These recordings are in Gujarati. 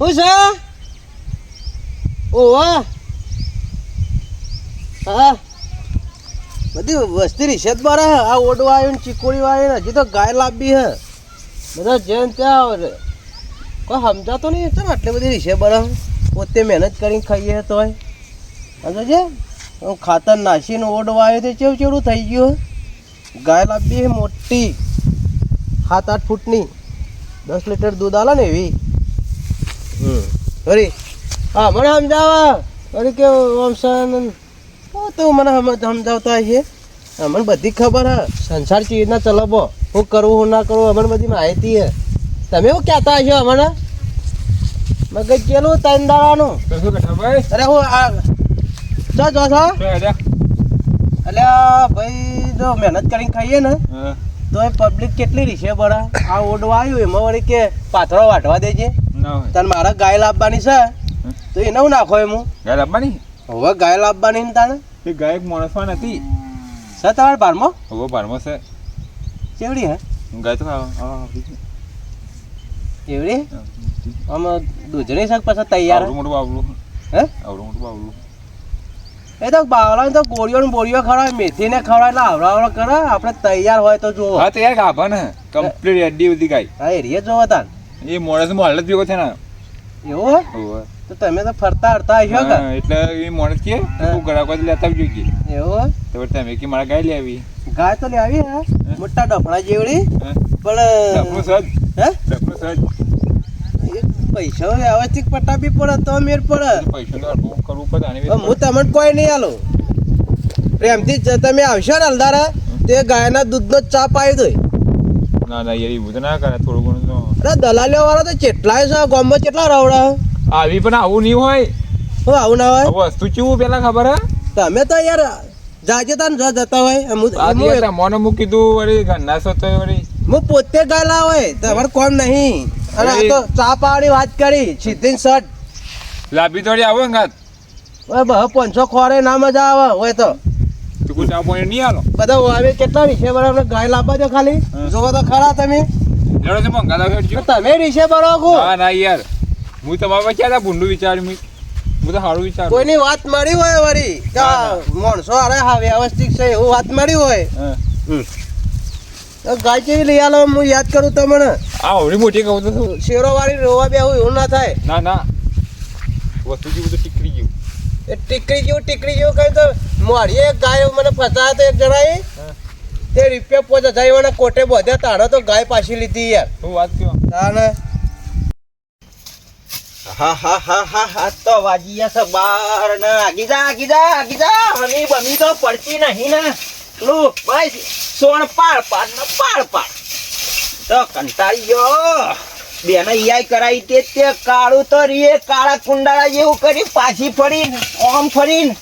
હું છે ઓવા હા બધી વસ્તી રિક્ષેત બાર હે આ ઓડવા આવ્યો ને ચીકોડી વાળી ને હજી તો ગાય લાંબી હે બધા જેમ ત્યાં કોઈ સમજાતો નહીં ને આટલી બધી રિક્ષે બાર પોતે મહેનત કરીને ખાઈએ તોય સમજો છે ખાતર નાસીને ઓડવા આવ્યો તો ચેવું ચેવડું થઈ ગયું? ગાય લાંબી મોટી સાત આઠ ફૂટની દસ લીટર દૂધ આલે ને એવી હા મને સમજાવા. અરે કે વંશન તું મને સમ- સમજાવતા છે. અમને બધી ખબર હે. સંસાર કેવી રીતના ચલાવો હું કરવું હું ના કરવું અમને બધી માહિતી હે તમે શું કહેતા હશો અમને? મગજ કેલું ત્રણ દાડાનું? અરે હું આ ચો જો છો એટલે ભાઈ જો મહેનત કરીને ખાઈએ ને તો એ પબ્લિક કેટલી રીશે બરા આ ઓડવા આવ્યું એમાં વળી કે પાથરો વાટવા દેજે. ના. તને મારે ગાય લાવવાની છે? તો એને હું નાખો એમ ગાય લાવવાની હવે ગાય લાવવાની ને તાણે? એ ગાય એક માણસમાં નથી. છે તમારે બારમો? હવે બારમો છે. કેવડી હે? ગાય તો એવડી હા, દૂધની શાક પાછા તૈયાર આવડું મોટું બાવલું. હે? આવડું મોટું બાવલું. એ તો બાવલા તો ગોળીઓ ને બોળીઓ ખવડાવે મેથીને ખવડાવે એટલે આવડા આવડા કરે. આપણે તૈયાર હોય તો જુઓ. હા તૈયાર ગાભા ને. કમ્પ્લીટ એડી બધી ગાય હા એરિયે જોવો તાન એ મોડસમાં હાલત ભેગો છે ને એવું હોય તો તમે તો ફરતા હરતા આવ્યો કે? એટલે એ મોડસ કે હું. ગળા કોઈ લેતા આવજો કે. એવું તો તમે કે મારા ગાય લેવી ગાય તો લેવી હે. મોટા ડફડા જેવડી? પણ ડબલું સજ. હે? ડબલું સજ. એ પૈસા વ્યવસ્થિત પટાવી પડે તો મેર પડે. પૈસા કરવું પડે હું તમને કોઈ નહીં આલો. પ્રેમથી તમે આવશો ને હલદારા તે ગાયના દૂધનો ચા પાઈ દો. ના ના યાર એવું તો ના કરે થોડું અરે દલાલીઓ વાળા તો કેટલાય છે ગામમાં કેટલા રવડા? આવી પણ આવું નહીં હોય. હું આવું ના હોય? વસ્તુ કેવું પેલા ખબર હે? તમે તો યાર જાજે તાન જ જતા હોય. મને મૂકી કીધું વળી ઘરના સો વળી. હું પોતે ગાલા હોય તમારે કોમ નહીં? અરે આ તો ચા પાવાની વાત કરી સીધી શર્ટ લાભી થોડી આવો અંગાત ઓય બહુ પાંચસો ખોરે ના મજા આવે હોય તો. તું ચા પાણી નહીં આલો બધા હવે કેટલા વિશે બરાબર ગાય લાવવા દો ખાલી. જોવો તો ખરા તમે. લેડો છે મંગા લાવ્યો તો તમે રીશે બરાબર ના ના યાર. હું તમારા વચ્ચે હતા? ભૂંડું વિચાર્યું મેં. હું તો સારું વિચારું. કોઈની વાત મળી હોય વળી? કે ના, આ માણસો અરે હા વ્યવસ્થિત છે એવું વાત મળી હોય. તો ગાય કેવી લઈ આલો? હું યાદ કરું તમને. આ મોટી કહું તો? શેરો વાળી રોવા બેહું એવું ના થાય. ના ના. વસ્તુ જેવું તો ટીકડી ગયું. એ ટીકડી જેવું ટીકડી જેવું કહ્યું તો મારી એક ગાય મને ફસાયા તો એક જણાએ. તે રૂપિયા પોચ હજાર એવાના કોટે બધે તાણે તો ગાય પાછી લીધી યાર. હું વાત કયો તાણે હા હા હા હા હા તો વાજી ગયા બાર ને. આગી જા આગી જા આગી જા. હમી બમી તો પડતી નહીં ને. લો ભાઈ સોણ પાડ પાડ ને પાડ પાડ. તો કંટાળી ગયો. બેને ઈયાય કરાવી તે તે કાળું તો રીએ કાળા કુંડાળા જેવું કરી પાછી ફરીને ઓમ ફરીને.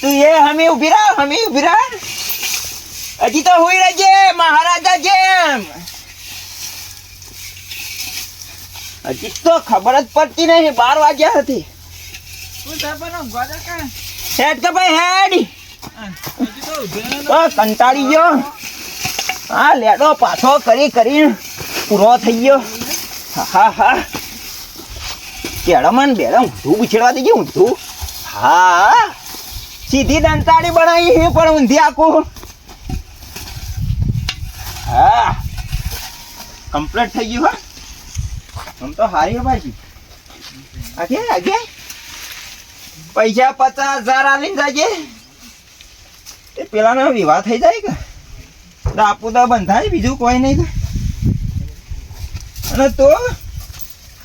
તું એ હમી ઊભી રાહ હમી ઊભી રહા. હજી તો હોઈ રહેજે મહારાજા જેમ. હજી તો ખબર જ પડતી નહીં બાર વાગ્યા હતી. હેડ કે ભાઈ હેડ. તો કંટાળી ગયો. હા લેડો પાછો કરી કરી પૂરો થઈ ગયો. હા હા કેળામાં બેડા ઊંધું ઉછેડવા દઈ ગયું ઊંધું. હા સીધી દંતાળી બનાવી પણ ઊંધી આખું. હા. કમ્પ્લીટ થઈ ગયું, હા. આમ તો હારી ભાઈ. આગે આગે. પૈસા પચાસ હજાર આલીને જાજે. એ પેલાનો વિવાહ થઈ જાય કે? આપું તો બંધાય, બીજું કોઈ નહીં અને તો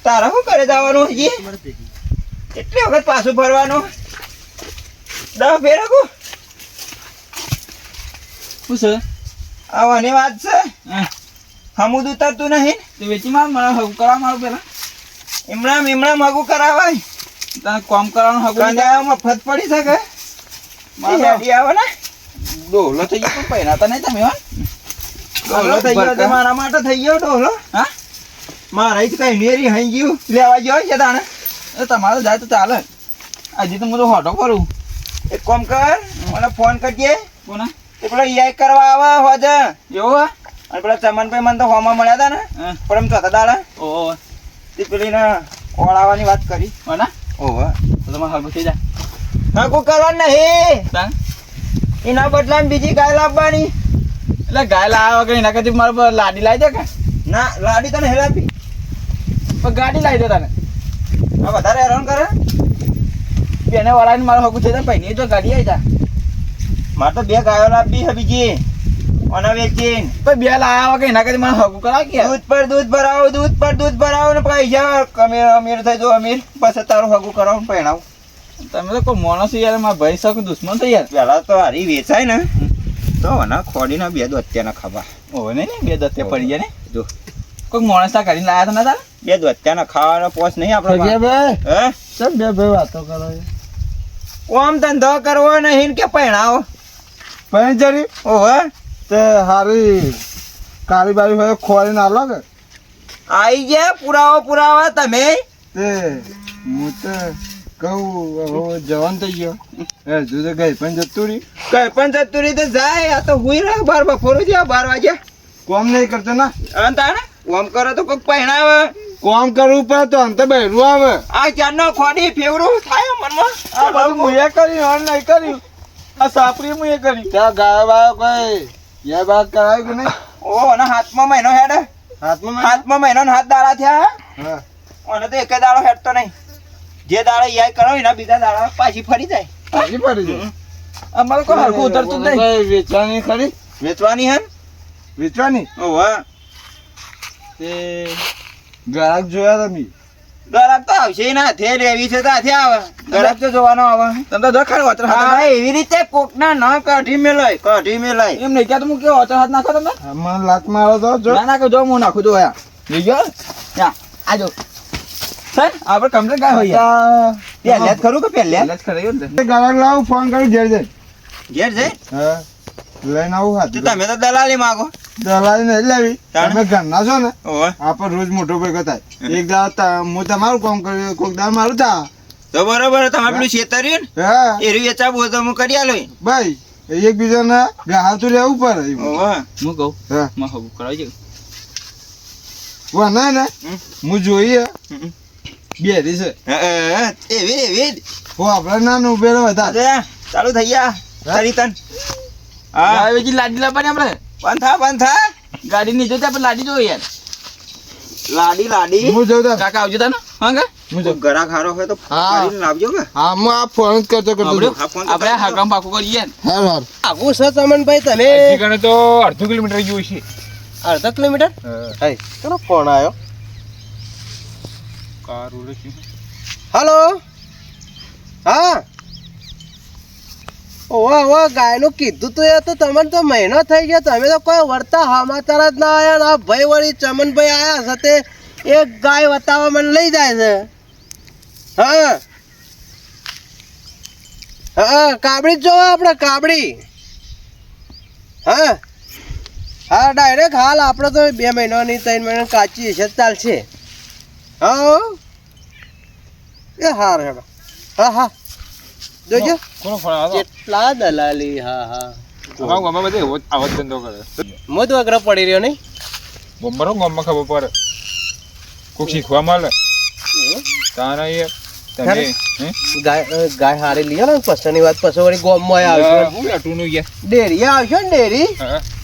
તારા શું કરે જવાનું હજી? કેટલી વખત પાછું ફરવાનું? દસ ફેરકું શું છે? આવવાની વાત છે? હા. હમુદ ઉતરતું નહીં? તો વેચી માર મારા હગું કરવા મારું પેલા એમણા એમણામ હગું કરાવાય. તને કોમ કરવાનું હગું મફત પડી શકે? મારી તો- આવે ને? ડોલો થઈ ગયો પણ પહેરાતા નહીં તમે ડોલો થઈ ગયો તો મારા માટે થઈ ગયો ડોલો હા? મારા જ કઈ નેરી હઈ ગયું. લેવા ગયો છે તાણે. એ તમારે જાય તો ચાલે. હજી તો હું તો હોટો કરું એક કોમ કર મને ફોન કરજે. કોને? એ પેલો ઈઆઈ કરવા આવે હોજ એવું હે? અને પેલા ચમનભાઈ મને તો હોમાં મળ્યા હતા ને. પણ એમ ચોથા દાડા ઓ તે પેલી ને ઓળાવાની વાત કરી. મને ઓહો. તો તમે હગું થઈ જાય. હા કોઈ કરવાનું નહીં એના બદલામાં બીજી ગાય લાવવાની. એટલે ગાય લાવ્યા વગર એના કરતી મારે પર લાડી લાવી દે કે? ના લાડી તને હેરાપી પણ ગાડી લાવી દે તને. આ વધારે હેરાન કરે? બેને વળાવીને મારું હગું થઈ જાય ભાઈ જો ગાડી આવી જાય મારે તો બે ગાયો લાવી છે બીજી. અને વેચીન તો બે લાવ્યા કે એના કરતી મારે હગું કરાવ કે? દૂધ પર દૂધ ભરાવો દૂધ પર દૂધ ભરાવો ને પૈસા. અમીર અમીર થઈ જો અમીર. પછી તારું હગું કરાવો ને પહેણાવું. તમે તો કોઈ માણસ યાર મારા ભાઈ શકો દુશ્મન તો યાર પેલા તો હારી વેચાય ને. તો ના ખોડીના બે દોત્યાના ખાવા. ઓવે નહીં ને બે દત્તે પડી જાય ને જો. કોઈ માણસ ના કરીને લાયા તો તારા બે દોત્યાના ખાવાનો પોસ નહીં આપણે ભાઈ. હે? સર બે ભાઈ વાતો કરો કોમ ધંધો કરવો નહીં કે પહેણાવો? પંચરી હે? તે હારી કાળી બારી હોય ખોરી ના લાગે. આવી ગયા પુરાવો પુરાવા તમે? તે હું તો કહું હવે જવાન થઈ ગયો. એ જુદે ગઈ પણ જતુરી કઈ પણ જતુરી તો જાય આ તો હુઈ રહે બાર બપોર જ્યાં બાર વાગ્યા. કોમ નહીં કરતો ના? અને તાણે? કોમ કરો તો કોઈક પહેણાવે. કોમ કરવું પડે તો અંતે બહેરું આવે. આ ચારનો ખોડી ફેવરું થાય મનમાં? આ બધું હું કર્યું નહીં કર્યું. આ સાપરી હું એ કરી. ત્યાં ગાય બાય કઈ યા બાદ કરાય કે નહીં? ઓ અને હાથમાં મહિનો હેડ. હાથમાં હાથમાં મહિનો હાથ દાડા થયા હા? અને તો એક દાડો હેડતો નહીં. જે દાડો યાદ કરો એના બીજા દાડા પાછી ફરી જાય. પાછી ફરી જાય? અમારે કોઈ હરખું ઉતરતું નહીં. વેચવાની ખરી? વેચવાની હે વેચવાની? ઓહો તે ગ્રાહક જોયા તમે? ગરાક તો આવશે ના. હાથે લેવી છે તો આવે. ગરાક તો જોવાનો આવે. તમે તો દખાડ વાતર હા એવી રીતે કોકના ન કાઢી મેલાય કાઢી મેલાય. એમ નહીં ક્યાં તો હું કેવો વાતર હાથ નાખો તમે? મને લાત મારો તો જો. ના નાખો જો હું નાખું તો યા લઈ ગયો? યા આજો સર આપણે કમ્પ્લેટ ગાય હોય યાર? જ ખરું કે પહેલે? જ ખરાયું ને ગ્રાહક લાવું ફોન કરી ઘેર જઈ. ઘેર જઈ? હા. લઈને આવું હાથ તમે તો દલાલી માગો. દલાલી નહીં લેવી તમે ઘરના છો ને? આપણે રોજ મોટો ભેગો થાય એક દાડા હું તમારું કામ કર્યું કોઈક દાવ મારું થા તો બરોબર તમે પેલું છેતર્યું હા ને? એ વેચાવું હોય તો હું કરી આલો ભાઈ એકબીજાને ગ્રાહક તો રહેવું પડે હું. કહું? હા. માં કરાવી દઉં વાના ને હું જોઈએ. બે રી છે. હે, હે, એવી એવી. હો આપણે ના ઉભેલો હતા. ચાલુ થઈ ગયા. તારી તન. હા. વેચી લાડી લાવવાની આપણે. બંધ પંથા. ગાડી નહીં જોતા આપણે લાડી જોઈએ યાર. લાડી લાડી. હું જોઉં તા કાકા આવજો તને હા કે હું. જો ઘરા ખારો હોય તો હા. લાવજો કે. હા હું આ ફોન જ કરતો કરતો આપણે. હા, ફોન. હકામ પાકું કરીએ યાર. હા હાર. આવું છે ચમનભાઈ તમે ગણે તો અડધો કિલોમીટર જેવું છે. અડધા કિલોમીટર? હા. ચલો ફોન આવ્યો કાર ઉડે છે. હલો? હા. ઓવા ઓવા ગાયનું કીધું તો એ તો તમને તો મહિનો થઈ ગયો. તમે તો કોઈ વર્તા સમાચાર જ ના આવ્યા આ ભાઈ વળી ચમનભાઈ આવ્યા સાથે એક ગાય વતાવવા મને લઈ જાય છે. હા. હા, કાબડી જ જોવા આપણે, કાબડી. હા. હા ડાયરેક્ટ હાલ આપણે તો બે મહિનાની ત્રણ મહિના કાચી છે ચાલશે. હા. એ હાર હેડો. હા હા. જોજો કેટલા દલાલી હા હા. અમારા ગામમાં બધે આવો જ ધંધો કરે. મોદ વગર પડી રહ્યો નહીં? ગોમમાં ગામમાં ખબર પડે. કોક શીખવા મળે. તારા એ તમે ગાય ગાય હારી લીધો ને પછીની વાત પછી વળી ગોમમાં આવશે હું બેઠું નું યાર. ડેરી આવશે ને ડેરી?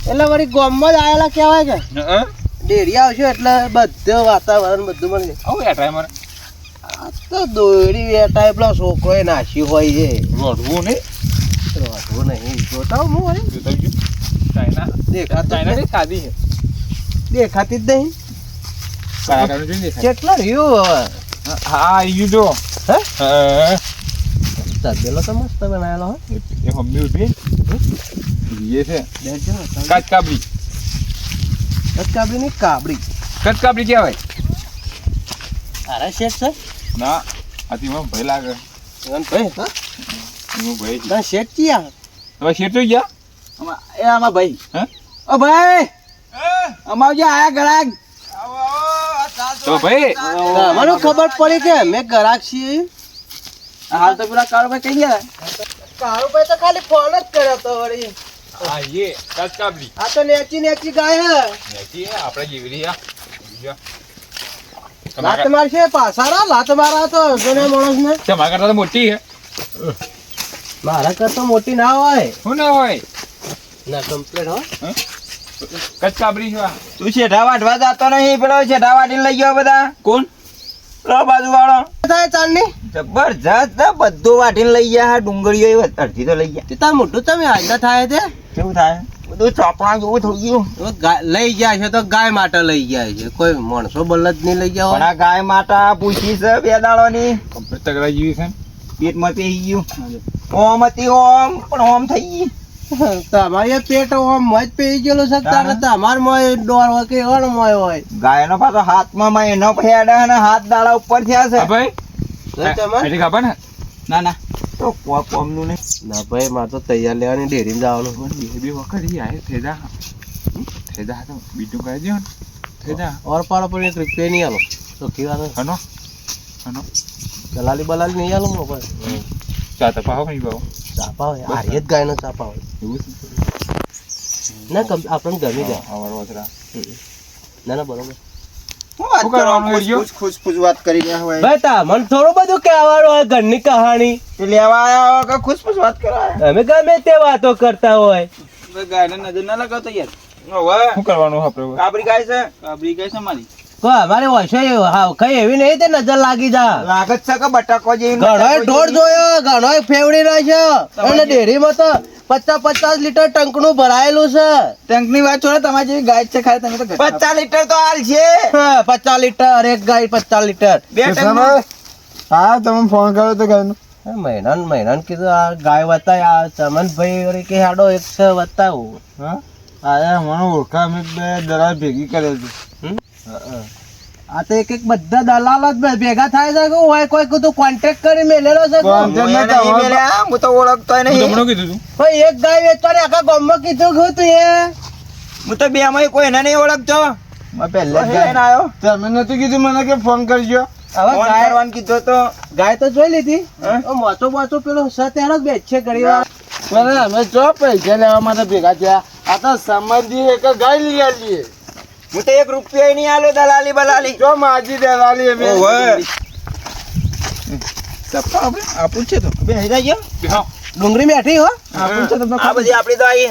એટલે વળી ગોમમાં જ આયેલા કહેવાય કે? હા? ડેરી આવશે એટલે બધું વાતાવરણ બધું મળી જાય. આવું યાર મારે. આ તો દોયડી વેટાય પેલો છોકરોએ નાસી હોય છે. રોડવું નહીં. વાંધો નહીં. જોતા હું જોતા ચાઇના. દેખાતું ચાઇના નહીં. છે. દેખાતી જ નહીં. કેટલા રહ્યું હવે? હા આવી જો. હે? તબેલો તો મસ્ત બનાવેલો હો. એ મમ્મી ઉઠી એ છે. કાચ કાબલી કાબડી કાચ કાબલી કહેવાય. તારા શેઠ છે? ના આથી મને ભય લાગે. ભાઈ હા? હું ભય ના શેઠ ક્યાં? હવે શેર તો ગયા? એ આમાં ભાઈ હા? ઓ ભાઈ! અમાર જે આયા ગરાક તો ભાઈ મને ખબર પડી કે અમે ગરાક છીએ? હાલ તો પેલા કાળો ભાઈ કઈ ગયા. કાળુભાઈ તો ખાલી ફોન જ કર્યો તો વળી. હા એ કાચ આ તો નેચી નેચી ગાય હે. નથી આપણે જેવી રહ્યા. લાત મારશે લાત મારા તો જોને માણસ ને તમારા કરતા તો મોટી હે મારા કરતા મોટી ના હોય. શું ના હોય? ના કમ્પ્લેટ હોય કચ છે તું શેઠા વાટવા જતો નહીં પેલો શેઠા વાટીને લઈ ગયો બધા. કોણ? પેલો બાજુ વાળો થાય ચાલની? જબરજસ્ત બધું વાટીને લઈ ગયા હા ડુંગળીઓ એ અડધી તો લઈ ગયા. તાર મોટું તમે આજના થાય તે? કેવું થાય? બધું ચોપડા જેવું થઈ ગયું. ગાય- લઈ ગયા છે તો ગાય માટે લઈ ગયા છે. કોઈ માણસો બલદ નહીં લઈ ગયા પણ ગાય માતા પૂછી છે બે દાડોની તગડા જેવી છે પેટમાં પેઈ ગયું. ઓમ હતી ઓમ પણ ઓમ થઈ ગઈ. તમારે પેટ ઓમ મજ પેઈ ગયેલું છે તારે તમાર મોય ડોર હોય કે એવાનો મોય હોય? ગાયનો પાછો હાથમાં મહિનો ફેડે અને હાથ દાડા ઉપર થયા છે. ભાઈ? ખબર ને? ના ના. તો કોક કોમનું નહીં. ના ભાઈ મારે તો તૈયાર લેવાની ડેરીમાં જવાનું બે બે વખત ઈ આયે થેદા થેદા તો બીજું કહી દો ને થેદા ઓર પાડો પણ એક રૂપિયા નહીં આલો. તો કેવા હનો? હનો? દલાલી બલાલી નહીં આલો મોબાઈલ ચા તો પાવ નહીં પાહો ચાપા હોય આ જ ગાયનો ચાપા હોય એવું ના કમ આપણને ગમી જાય. ના ના બરોબર. શું કરવાનું? કરો? ખુશ ખુશ ખુશ વાત કરી રહ્યા હોય. ભાઈ તમને થોડું બધું કહેવાનું હોય ઘરની કહાણી. લેવા આયા કે ખુશ ખુશ વાત કરવા અમે ગમે તે વાતો કરતા હોય. ગાયને નજર ના લગાવતો યાર. હવે. શું કરવાનું આપણે? કાબરી ગાય છે? કાબરી ગાય છે મારી. તો અમારે હોય હા કઈ એવી નહીં તે નજર લાગી જા. લાગત છે કે બટાકો જેવી ઘણો ઢોર જોયો ઘણો ફેવડી રાખ્યો અને ડેરીમાં તો પચાસ પચાસ લીટર ટંકનું ભરાયેલું છે. ટંકની વાત છોડે તમારી જેવી ગાય છે ખાલી તમે તો પચાસ લીટર તો હાલ છે. હા, પચાસ લીટર એક ગાય પચાસ લીટર. હા તમે ફોન કર્યો તો ગાયનો હા, મહિનાન મહિનાન કીધું આ ગાય વતાય આ ચમનભાઈ ભાઈ કે હાડો એક છે વતાવું. હા? આયા મને ઓળખા અમે બે દરા ભેગી કરે છે હમ? આ તો એક એક બધા દલાલ જ ભેગા થાય છે કે હોય કોઈ કીધું કોન્ટેક્ટ કરી મેલેલો છે હું એને તો ઓળખતો નહીં. તમને કીધું તું. ભાઈ એક ગાય વેચવાની આખા ગામમાં કીધું કે તું એ. હું તો બે માં કોઈ એને નહીં ઓળખતો. મેં પહેલે આવ્યો. તમે નથી કીધું મને કે ફોન કરજો. હવે ગાય કરવાનું કીધો તો. ગાય તો જોઈ લીધી. મોચો મોચો પેલો છે ત્યારે જ બેચ છે ઘડી વાર. પણ અમે જો પૈસા લેવા માટે ભેગા થયા. આ તો સંબંધી એક ગાય લઈ આવીએ હું તો એક રૂપિયા નહીં આલો દલાલી બલાલી. જો માજી દલાલી અમે. સપ્પા આપણે આપું છે તો. બે હેરા ગયો ડુંગળી મેઠી હો? આપું છે તમને આ બધી આપણી તો આવી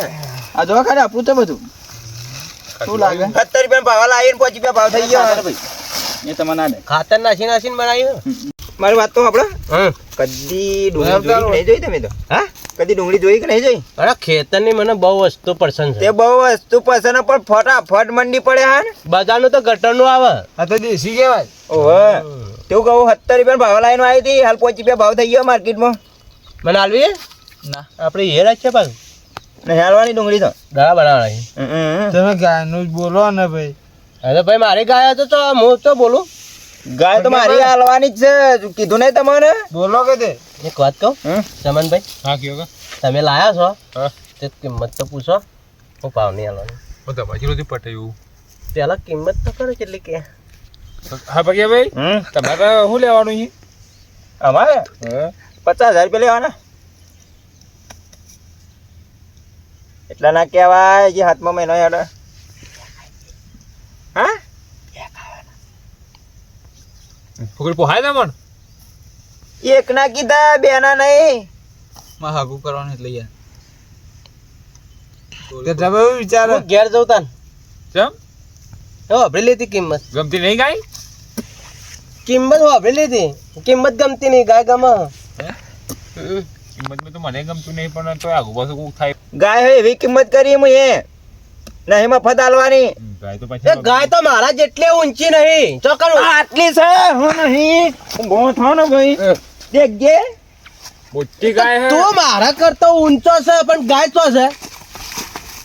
આ જો ખાલી આપું છે બધું. શું લાગે? સત્તર રૂપિયા ભાવ લાવીને પહોંચી રૂપિયા ભાવ થઈ ગયો. એ તમને ના દે ખાતર નાસી નાસીને બનાવ્યું મારી વાત તો આપણે હમ. કદી ડુંગળી જોઈ તમે તો. હા? કદી ડુંગળી જોઈ કે નહીં જોઈ? અરે ખેતરની મને બહુ વસ્તુ પસંદ તે બહુ વસ્તુ પસંદ પણ ફટાફટ મંડી પડે હા ને. બજારનું તો ગટરનું આવે. આ તો દેશી કહેવાય. ઓહો. તું કહું સત્તર રૂપિયા ભાવ લાઈન આવી હતી હાલ પહોંચી રૂપિયા ભાવ થઈ ગયો માર્કેટમાં. મને હાલવી ના. આપણે એ રાખીએ પાછું. ને હાલવાની ડુંગળી તો. દડા બનાવવાની. તમે ગાયનું જ બોલો ને ભાઈ. અરે ભાઈ મારી ગાય હતો તો હું તો બોલું. ગાય તો મારી હાલવાની જ છે. કીધું નહીં તમને? બોલો કે તે. એક વાત કહું? સમનભાઈ ચમનભાઈ હા કયો કે? તમે લાયા છો? હા. તે કિંમત તો પૂછો. હું ભાવ નહીં હાલવાની હું તમારી નથી પટાયું પેલા કિંમત તો કરો કેટલી કે? હા ભગ્યા ભાઈ હમ? તમારે શું લેવાનું છે? અમારે? હા. પચાસ હજાર રૂપિયા લેવાના. એટલા ના કહેવાય જે હાથમાં મહિનો હેડે. હા? ફોકરી પોહાય ને પણ એક ના કીધા બે ના નહીં. માં હાગું કરવાનું એટલે યાર તે તમે એવું વિચારો. હું ઘેર જવું તાન. કેમ વાપરી લીધી કિંમત. ગમતી નહીં ગાય? કિંમત વાપરી લીધી. કિંમત ગમતી નહીં ગાય ગમે. કિંમત કિંમતમાં તો મને ગમતું નહીં પણ તો આગુ પાછું કોક થાય. ગાય એવી કિંમત કરી હું. એ નહીં મફત હાલવાની ગાય તો એ ગાય તો મારા જેટલી ઊંચી નહીં. ચોકર આટલી છે? હું નહીં. બહુ થો ને ભાઈ. દેખજે મોટી ગાય હે. તું મારા કરતો ઊંચો છે પણ ગાય તો છે.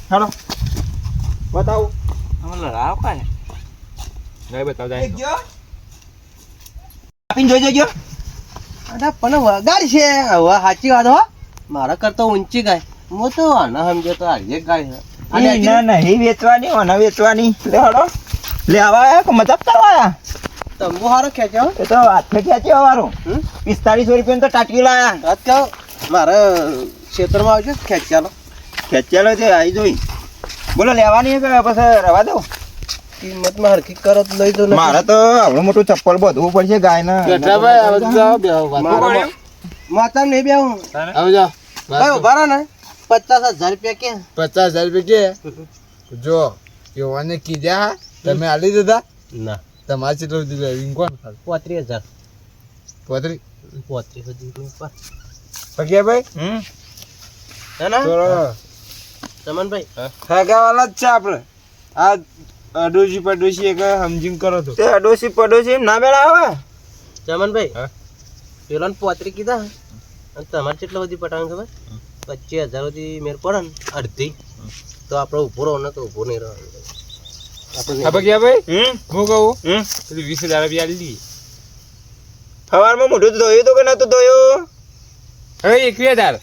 હાલો. બતાવું. અમે લડાવ કાને ગાય બતાવ જાય દેખજો આપીને જોઈ જજો. અરે પણ વગાડ છે. હવે સાચી વાત હો. મારા કરતો ઊંચી ગાય. હું તો આના સમજે તો આજે ગાય છે. અને ના નહીં વેચવાની ઓના વેચવાની. લે આયા કે કરવા આયા? તંબુ હારો ખેંચ્યો? એ તો હાથે ખેંચ્યો વારું? પિસ્તાળીસો રૂપિયા તો ટાટકી લાયા. કહો મારે ક્ષેત્રમાં આવજો. ખેંચ્યાલો. ખેંચેલો છે આવી જોઈ. બોલો લેવાની કે પછી રવા દઉં? કિંમતમાં હરખી કરો તો લઈ દો મારે તો આવડું મોટું ચપ્પલ બધવું પડશે ગાય મારા માતા નહીં બે હું ભાઈ ઊભા રહો ને. પચાસ હજાર રૂપિયા કે? પચાસ હજાર રૂપિયા કે? જો યુવાને કીધા તમે આલી દીધા ના. તમારે કેટલું દીધું કોણ? ખાધું પોત્રીસ હજાર. પોત્રી પોત્રીસ હજાર પગ્યા હમ. ના ના. ભાઈ ચમનભાઈ ખાગાવાલા જ છે આપણે. આ અડોશી પડોશી એક સમજીને કરો તો. તે અડોશી પડોશી ના મેળા આવે? ચમનભાઈ હા? પેલો પોત્રી કીધા તમારે કેટલા બધી પટાણ ખબર? પચીસ હજાર સુધી મેર પડે ને અડધી. તો આપણે ઊભો રહો ને તો ઊભો નહીં રહો ભાઈ? હું કહું? પેલી વીસ હજાર રૂપિયા લીધી સવારમાં મોઢું ધોયું તો કે નતું ધોયું? હવે એકવી હજાર.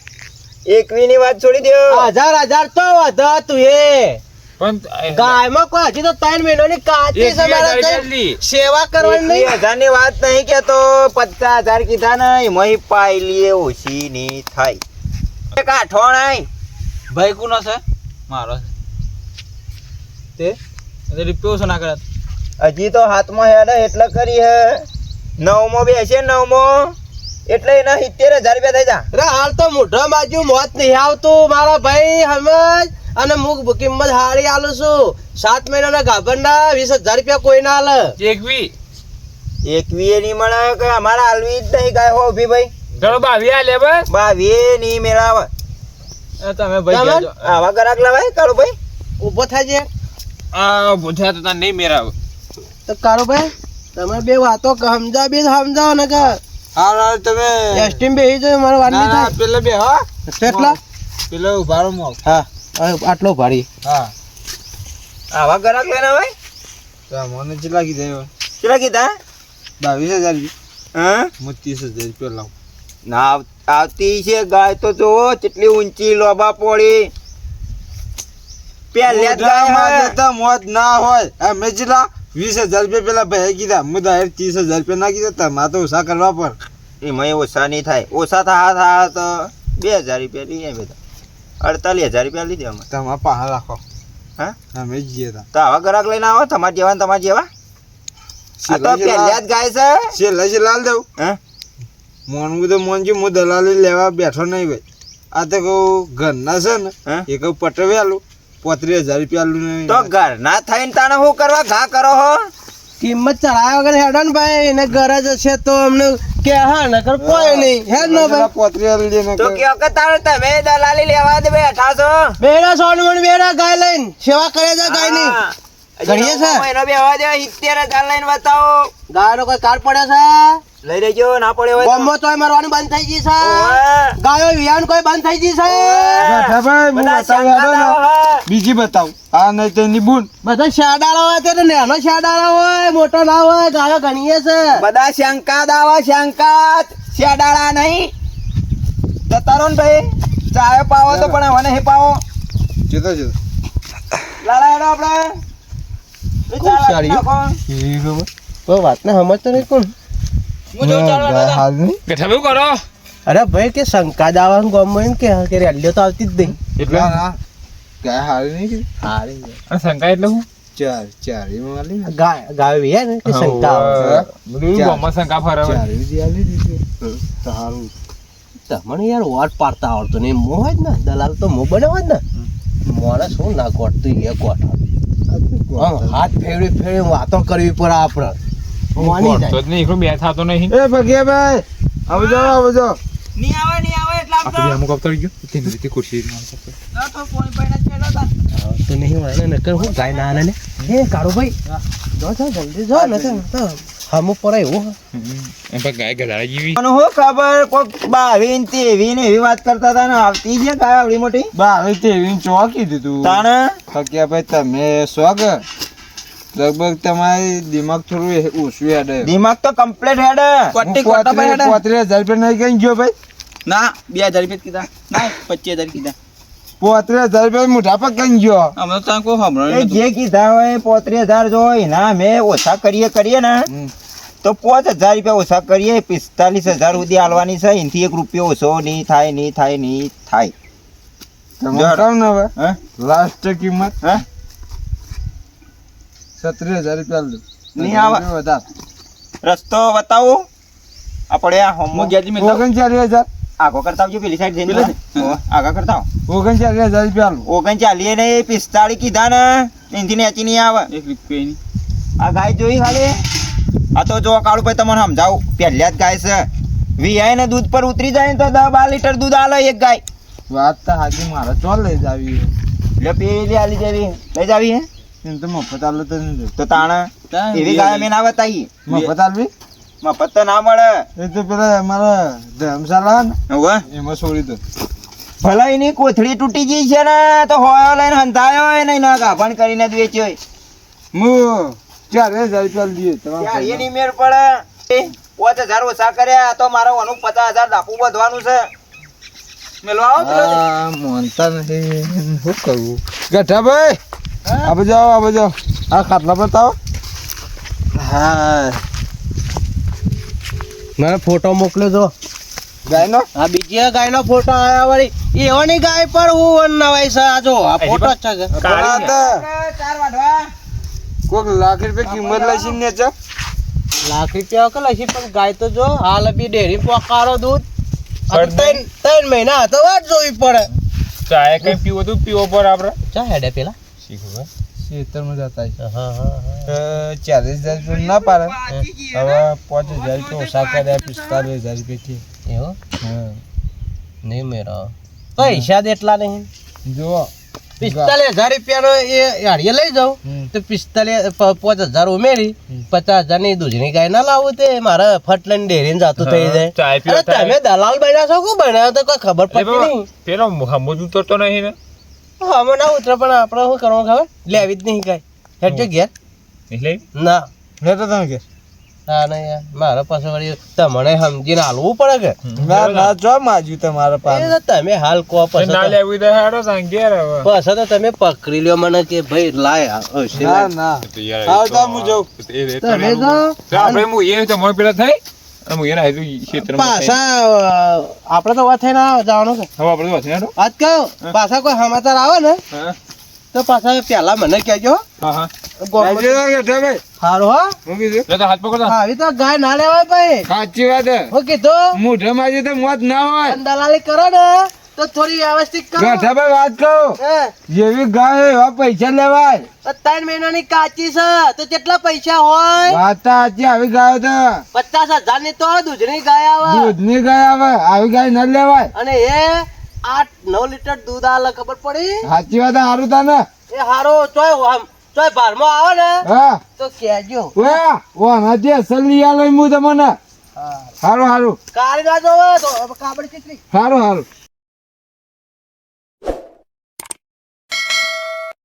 એકવી ની વાત છોડી દો હજાર હજાર તો વધા તું એ. પણ ગાયમાં કોઈ હજી તો ત્રણ મહિનાની કાચી છે. સેવા કરવાની નહીં. હજારની વાત નહીં કેતો પચાસ હજાર કીધા ને એમાં પાયલી ઓછી ની થાય. એક આઠોણ આય ભાઈ કુનો છે? મારો છે. તે? રિપ્યો છે ના કરત. હજી તો હાથમાં હેડ એટલે કરી હે. નવમો બેસે નવમો. એટલે એના સિત્તેર હજાર રૂપિયા થઈ જા. અરે હાલ તો મોઢા બાજુ મોત નહીં આવતું મારા ભાઈ હમજ? અને હું કિંમત હારી આલું છું. સાત મહિનાના ગાભણના વીસ હજાર રૂપિયા કોઈ ના હાલ એકવી. એકવી એની મળે કે અમારે હાલવી જ નહીં ગાય હો ભાઈ. ચલો બાવી આલે બસ. બાવી ની મેળાવે. તમે ભાઈ. આવા ગરાક લવાય કાળો ભાઈ? ઊભો થાય છે. આ બોધા તો તને નહીં મેરાવ તો કાળો ભાઈ તમે બે વાતો સમજા બે સમજાવો ને કે હા તમે એસટીમ બે જાય મારે વાર નહીં થાય. પેલા બે હા? કેટલા? પેલો ઉભારો મો. હા આટલો ભારી હા. આવા ગરાક લેના ભાઈ તો મને કેટલા કીધા કેટલા કીધા? બાવીસ હજાર. હા? હું ત્રીસ હજાર રૂપિયા લાવું. ના આવતી છે ગાય તો જો કેટલી ઊંચી લોબા પોળી. પહેલે જ ગાય. મોત ના હોય. અમે વીસ હજાર રૂપિયા પેલા ભાઈ કીધા. હું ત્રીસ હજાર રૂપિયા ના કીધા તમારે તો ઓછા કરવા પર. એમાં ઓછા નહીં થાય. ઓછા થા થા તો બે હજાર રૂપિયા લઈએ બધા અડતાલીસ હજાર રૂપિયા લીધે અમે તમારે પાહા રાખો. હા? અમે જઈએ તો આવા ગ્રાહક લઈને આવો. તમારે જેવા તમારે જેવા. આ તો પહેલે જ ગાય છે. છેલ્લે છેલ્લે હાલ દઉં. હા? મોનવું તો મોનજી હું દલાલી લેવા બેઠો નહીં ભાઈ. આ તો કહું ઘરના છે ને એ કહું પટવેલું પોત્રીસ હજાર રૂપિયા તો ઘરના થઈને તાણે શું કરવા ઘા કરો હો? કિંમત ચડાયા વગર હેડો ને ભાઈ એને ગરજ હશે તો અમને કે હા નકર કોઈ નહીં. હેડ નો ભાઈ. પોત્રીસ દે તો કે કે તારે તમે દલાલી લેવા દે બેઠા છો? બેડા સોન મણ બેડા ગાય લઈને. સેવા કરે છે ગાયની. હા. ઘણીએ છે? મહિનો બેહવા દે સિત્તેર હજાર લઈને બતાવો. ગાયનો કોઈ કાર પડે છે? લઈ લેજો ના પડે હોય બોમ્બો તોય મારવાની બંધ થઈ ગઈ છે. ગાયો વિયાન કોઈ બંધ થઈ ગઈ છે. બીજી બતાવું. આ નહીં તેની બૂન. બધા શાડાળા હોય તે નાનો શાડાળા હોય મોટો ના હોય ગાયો ઘણીએ છે. બધા શંકા દાવા શંકા. શાડાળા નહીં. જતા રહો ને ભાઈ. ચાય પાવો તો પણ હવે નહીં પાવો. જોતો જોતો લાલા એડો આપણે. વાત ને સમજતો નહીં કોણ? કરો? અરે ભાઈ કે શંકા દાવાનું ગમે કે કે રેલીઓ તો આવતી જ નહીં. એટલે? ગાય નહીં હારી અને શંકા એટલે હું ચાર ચાર એમાં આલી ગાય વિયા ને કે શંકા બધું ગામમાં શંકા ફરે ચાર બધી દીધી તો તમને યાર વોટ પાડતા આવડતો નહીં. મો હોય જ ને દલાલ તો મો બને હોય જ ને. માણસ શું ના ગોઠતું એ ગોઠ. હાથ ફેરવી ફેરવી વાતો કરવી પડે આપણે. માની જાય. તો જ નહીં એકલું બે થાતો નહીં. એ ભગિયાભાઈ આવજો આવજો નહીં આવે નહીં આવે એટલે આ પેલી અમુક અવતર ગયો. તેની રીતે ખુરશી તો નહીં હોય ને નકર હું ગાય ના ને. એ કાળો ભાઈ. જો જો જલ્દી જો ને તો તો હમું એવું એમ પર ગાય ગધાડા જેવી મને શું ખબર કોક બાવી ને તેવી ને એવી વાત કરતા હતા ને આવતી છે ગાય આવડી મોટી? બાવી તે એવી ચોકી દીધું તાણે? ભગિયાભાઈ તમે શોખ લગભગ તમારી દિમાગ થોડું ઓછું હેડે. દિમાગ તો કમ્પ્લીટ હેડ. કોટા પર હેડે. હજાર રૂપિયા નહીં ગઈ ગયો ભાઈ. ના બે હજાર રૂપિયા કીધા. ના પચીસ હજાર કીધા. પોત્રીસ હજાર રૂપિયા મોઢા પર કઈ ગયો. અમે તો કોઈ સાંભળ્યું જે કીધા હોય પોત્રીસ હજાર જો ના મેં ઓછા કરીએ કરીએ ને. તો પાંચ હજાર રૂપિયા ઓછા કરીએ પિસ્તાલીસ હજાર સુધી આલવાની છે. એનાથી એક રૂપિયો ઓછો નહીં થાય નહીં થાય નહીં થાય. તમે કહો ને લાસ્ટ કિંમત. હે? સત્રીસ હજાર રૂપિયા લો. નહીં આવે. વધાર. રસ્તો બતાવું. આપણે આ હોમો ગયા ગેજી ઓગણચાલીસ હજાર. આગો કરતા આવજો પેલી સાઈડ જઈને પેલી? આગળ કરતા આવો. ઓગણચાલીસ હજાર રૂપિયા લો. ઓગણચાલીસ ને પિસ્તાળીસ કીધા ને એનથી નેચી નહીં આવે. એક રૂપિયા આ ગાય જોઈ ખાલી આ તો જો કાળું ભાઈ તમને સમજાવું. પહેલા જ ગાય છે. વીઆઈ ને દૂધ પર ઉતરી જાય ને તો દસ બાર લીટર દૂધ આલે એક ગાય. વાત તો હાજી મારે ચો લઈ જાવી એટલે પેલી આલી જવી. લઈ જાવી હે? એમ તો મફત આલો તો નહીં તો તાણ એવી ગાય મેં ના બતાવી. મફત આલવી? મફત તો ના મળે. એ તો પેલા અમારા ધર્મશાળા ને એમાં છોડી દો. ભલા એની કોથળી તૂટી ગઈ છે ને તો હોય લઈને હંધાયો હોય ને એના ગાભણ કરીને જ વેચ્યો. હું ચાલે હજાર ચાલ દઈએ તમારે એની મેળ પડે? પાંચ હજાર ઓછા કર્યા તો મારે ઓનું પચાસ હજાર દાપુ બધવાનું છે. મેલો આવો જ. નથી. શું કરવું ગઠાભાઈ આ જાઓ આવો આ જાઓ આ ખાટલા પર તાવ હા મને ફોટો મોકલ્યો તો ગાયનો? આ બીજી ગાયનો ફોટો આયા વળી. એવાની ગાય પર હું નવાઈ છે. આ જો આ ફોટો જ છે. ચાર વાઢવા. કોક લાખ રૂપિયા કિંમત લઈશી ને છે લાખ રૂપિયા કે લઈશી પણ ગાય તો જો હાલ બી ડેરી પોકારો દૂધ. ત્રણ ત્રણ મહિના તો વાત જોવી પડે. ચાય કઈ પીવો તું પીવો પર આપણે. ચા હેડે પેલા. શીખવું ખેતરમાં જતા ચાલીસ હજાર રૂપિયા ના પાડે. હવે પાંચ હજાર રૂપિયા ઓછા કર્યા પિસ્તાલીસ હજાર રૂપિયા થી એવું? હા. નહીં મેરા પૈસા એટલા નહીં. જુઓ. પિસ્તાલીસ હજાર રૂપિયાનો એ હાડીએ લઈ જાઉં. તો પિસ્તાલીસ પાંચ હજાર ઉમેરી. પચાસ હજારની દૂધની ગાય ના લાવું તે. મારે ફટ લઈને ડેરીને જતું થઈ જાય. તમે દલાલ બન્યા છો બન્યા તો કોઈ ખબર પડતી નહીં. પેલો મોહમ્મદ તો નહીં ને? અમે ના ઉતરે પણ આપણે શું કરવાનું ખબર? લેવી જ નહીં કાંઈ. હેઠો ઘેર. એટલે ના. લેતો તમે ઘેર? ના ના યાર. મારા પાસે વળી તમને સમજીને હાલવું પડે કે? ના ના જો માજ્યું તમારા પાસે તમે હાલ કો પછી ના તો- લેવું તો હેડો સાંજે હવે. પછી તો તમે પકડી લ્યો મને કે ભાઈ લાય ના. ના. તો આવતા હું જાઉં. તમે તો તો આપણે હું એ તો મોય પેલા થાય અને એના હેતુ ક્ષેત્રમાં પાછા આપણે તો વાત થઈને જવાનું છે. હવે આપણે તો વાંચી હેડો આજ કહો પાછા કોઈ સમાચાર આવે ને તો પાછા પહેલા મને કહેજો. હા હા. ગોળ- ગઠાભાઈ સારું હા. હું કીધું? લે તો હાથ તો ના લેવાય ભાઈ. સાચી વાત કીધું મોઢે માજી તો મોત ના હોય. દલાલી કરો ને. તો થોડી વ્યવસ્થિત કરો. ગઠાભાઈ વાત કહું. જેવી ગાય એવા પૈસા લેવાય. ત્રણ મહિનાની કાચી છે તો કેટલા પૈસા હોય? વાત તો આવી ગાય તો. પચાસ હજારની તો દૂધની ગાય આવે. દૂધની ગાય આવે આવી ગાય ન લેવાય. અને એ આઠ નવ લીટર દૂધ આલે ખબર પડી? સાચી વાત સારું તા ને એ હારો ચોય આમ ચોય ભારમાં આવે ને હા. તો કેજો ઓયા ઓ જે લઈ આલો હું તમને. સારું સારું કાળી ના કાબડ ચીકરી સારું સારું